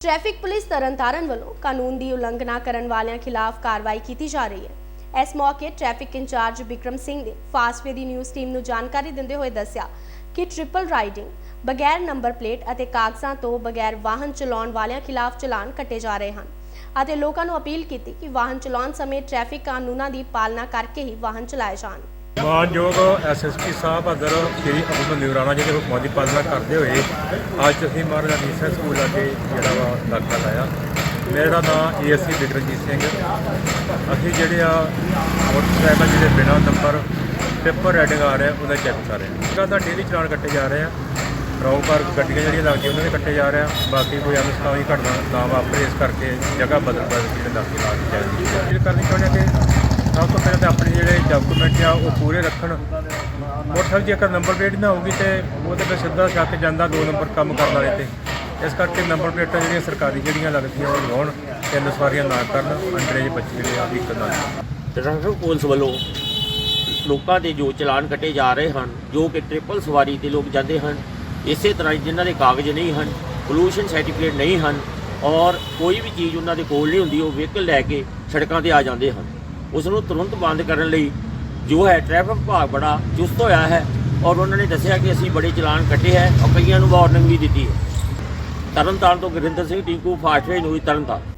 Traffic police Tarn Taran ਵੱਲੋਂ ਕਾਨੂੰਨ ਦੀ ਉਲੰਘਣਾ ਕਰਨ ਵਾਲਿਆਂ ਖਿਲਾਫ ਕਾਰਵਾਈ ਕੀਤੀ ਜਾ ਰਹੀ ਹੈ। ਇਸ ਮੌਕੇ ਟ੍ਰੈਫਿਕ ਇੰਚਾਰਜ ਵਿਕਰਮ ਸਿੰਘ ਨੇ ਫਾਸਟਵੇ ਦੀ ਨਿਊਜ਼ ਟੀਮ ਨੂੰ ਜਾਣਕਾਰੀ ਦਿੰਦੇ ਹੋਏ ਦੱਸਿਆ ਕਿ ਟ੍ਰਿਪਲ ਰਾਈਡਿੰਗ, ਬਗੈਰ ਨੰਬਰ ਪਲੇਟ ਅਤੇ ਕਾਗਜ਼ਾਂ ਤੋਂ ਬਗੈਰ ਵਾਹਨ ਚਲਾਉਣ ਵਾਲਿਆਂ ਖਿਲਾਫ ਚਲਾਨ ਕੱਟੇ ਜਾ ਰਹੇ ਹਨ ਅਤੇ ਲੋਕਾਂ ਨੂੰ ਅਪੀਲ ਕੀਤੀ ਕਿ ਵਾਹਨ ਚਲਾਉਣ ਸਮੇਂ ਟ੍ਰੈਫਿਕ ਕਾਨੂੰਨਾਂ ਦੀ ਪਾਲਣਾ ਕਰਕੇ ਹੀ ਵਾਹਨ ਚਲਾਏ ਜਾਣ। ਮਾਨਯੋਗ ਐਸਐਸਪੀ ਸਾਹਿਬ ਅੰਦਰ ਸ਼੍ਰੀ ਅਬੂ ਨਿਗਰਾਨਾ ਜੀ ਦੇ ਹੁਕਮਾਂ ਦੀ ਪਾਲਣਾ ਕਰਦੇ ਹੋਏ ਅੱਜ ਅਸੀਂ ਮਹਾਰਾਜਾ ਨੀਸਾ ਸਕੂਲ ਅੱਗੇ ਜਿਹੜਾ ਵਾ ਦਾਖਲਾ ਲਾਇਆ। ਮੇਰਾ ਨਾਮ ਏਐਸਸੀ ਵਿਕਰਮਜੀਤ ਸਿੰਘ। ਅਸੀਂ ਜਿਹੜੇ ਆ ਮੋਟਰਸਾਈਕਲ ਜਿਹੜੇ ਬਿਨਾਂ ਨੰਬਰ, ਪੇਪਰ ਰੈਡਿੰਗ ਆ ਰਿਹਾ ਉਹਦਾ ਚੈੱਕ ਕਰ ਰਹੇ ਹਾਂ ਤਾਂ ਡੇਲੀ ਚਲਾਨ ਕੱਟੇ ਜਾ ਰਹੇ ਆ ਰੌਂਗ ਪਾਰਕ ਗੱਡੀਆਂ ਜਿਹੜੀਆਂ ਲੱਗਦੀਆਂ ਉਹਨਾਂ ਦੇ ਕੱਟੇ ਜਾ ਰਹੇ ਆ, ਬਾਕੀ ਕੋਈ ਅਨਸਤਾ ਵੀ ਘਟਨਾ ਨਾ ਵਾਪਰੇ, ਇਸ ਕਰਕੇ ਜਗ੍ਹਾ ਬਦਲ ਬਦਲ ਕੇ ਜਿਹੜੇ ਦਾਖਲ ਲਾ ਦਿੱਤੇ। ਇਹ ਕਰਨੀ ਚਾਹੁੰਦੇ ਹਾਂ ਕਿ ਸਭ ਤੋਂ ਪਹਿਲਾਂ ਤਾਂ ਆਪਣੇ ਜਿਹੜੇ ਡਾਕੂਮੈਂਟ ਆ ਉਹ ਪੂਰੇ ਰੱਖਣ। ਮੋਟਰਸਾਈਕਲ ਜੇਕਰ ਨੰਬਰ ਪਲੇਟ ਨਾ ਹੋਊਗੀ ਤੇ ਉਹਦੇ ਤੇ ਸਿੱਧਾ ਛੱਕ ਜਾਂਦਾ ਦੋ ਨੰਬਰ ਕੰਮ ਕਰਨ ਵਾਲੇ ਤੇ। ਇਸ ਕਰਕੇ ਨੰਬਰ ਪਲੇਟਾਂ ਜਿਹੜੀਆਂ ਸਰਕਾਰੀ ਜਿਹੜੀਆਂ ਲੱਗਦੀਆਂ ਉਹ ਲਗਾਉਣ ਤਿੰਨ ਸਵਾਰੀਆਂ ਨਾ ਕਰਨ ਅੰਡਰੇਜ ਬੱਚੇ ਜਿਹੜੇ ਆ ਵਹੀਕਲ ਨਾਲ। ਟ੍ਰੈਫਿਕ ਪੁਲਿਸ ਵੱਲੋਂ ਲੋਕਾਂ ਦੇ ਜੋ ਚਲਾਨ ਕੱਟੇ ਜਾ ਰਹੇ ਹਨ, ਜੋ ਕਿ ਟ੍ਰਿਪਲ ਸਵਾਰੀ ਤੇ ਲੋਕ ਜਾਂਦੇ ਹਨ, ਇਸੇ ਤਰ੍ਹਾਂ ਜਿਨ੍ਹਾਂ ਦੇ ਕਾਗਜ਼ ਨਹੀਂ ਹਨ ਪੋਲੂਸ਼ਨ ਸਰਟੀਫਿਕੇਟ ਨਹੀਂ ਹਨ, ਔਰ ਕੋਈ ਵੀ ਚੀਜ਼ ਉਹਨਾਂ ਦੇ ਕੋਲ ਨਹੀਂ ਹੁੰਦੀ, ਉਹ ਵਹੀਕਲ ਲੈ ਕੇ ਸੜਕਾਂ ਤੇ ਆ ਜਾਂਦੇ ਹਨ। ਉਸ ਨੂੰ ਤੁਰੰਤ ਬੰਦ ਕਰਨ ਲਈ ਜੋ ਹੈ ਟ੍ਰੈਫਿਕ ਵਿਭਾਗ ਬੜਾ ਚੁਸਤ ਹੋਇਆ ਹੈ ਔਰ ਉਹਨਾਂ ਨੇ ਦੱਸਿਆ ਕਿ ਅਸੀਂ ਬੜੇ ਚਲਾਨ ਕੱਟੇ ਹੈ ਔਰ ਕਈਆਂ ਨੂੰ ਵਾਰਨਿੰਗ ਵੀ ਦਿੱਤੀ ਹੈ। ਤਰਨਤਾਰਨ ਤੋਂ ਗੁਰਿੰਦਰ ਸਿੰਘ ਟਿੰਕੂ ਫਾਸਟਵੇ ਨੂੰ ਤਰਨਤਾਰਨ।